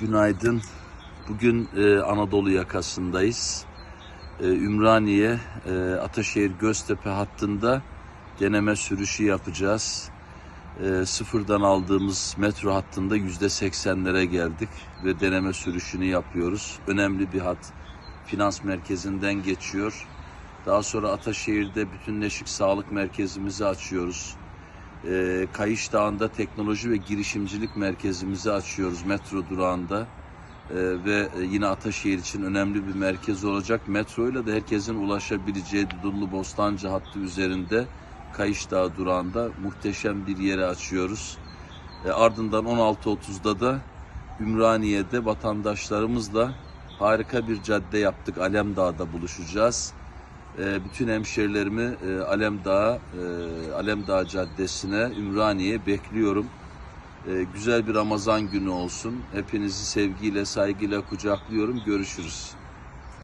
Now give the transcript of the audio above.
Günaydın. Bugün e, Anadolu yakasındayız. E, Ümraniye, e, Ataşehir, Göztepe hattında deneme sürüşü yapacağız. E, sıfırdan aldığımız metro hattında yüzde seksenlere geldik ve deneme sürüşünü yapıyoruz. Önemli bir hat. Finans merkezinden geçiyor. Daha sonra Ataşehir'de bütünleşik sağlık merkezimizi açıyoruz. E, Kayış Dağı'nda teknoloji ve girişimcilik merkezimizi açıyoruz metro durağında. E, ve yine Ataşehir için önemli bir merkez olacak. Metro ile de herkesin ulaşabileceği Dudullu Bostancı hattı üzerinde Kayış Dağı durağında muhteşem bir yere açıyoruz. E, ardından 16.30'da da Ümraniye'de vatandaşlarımızla harika bir cadde yaptık. Alemdağ'da buluşacağız. E, bütün hemşerilerimi e, Alemdağ, e, Alemdağ Caddesi'ne, Ümraniye'ye bekliyorum. E, güzel bir Ramazan günü olsun. Hepinizi sevgiyle, saygıyla kucaklıyorum. Görüşürüz.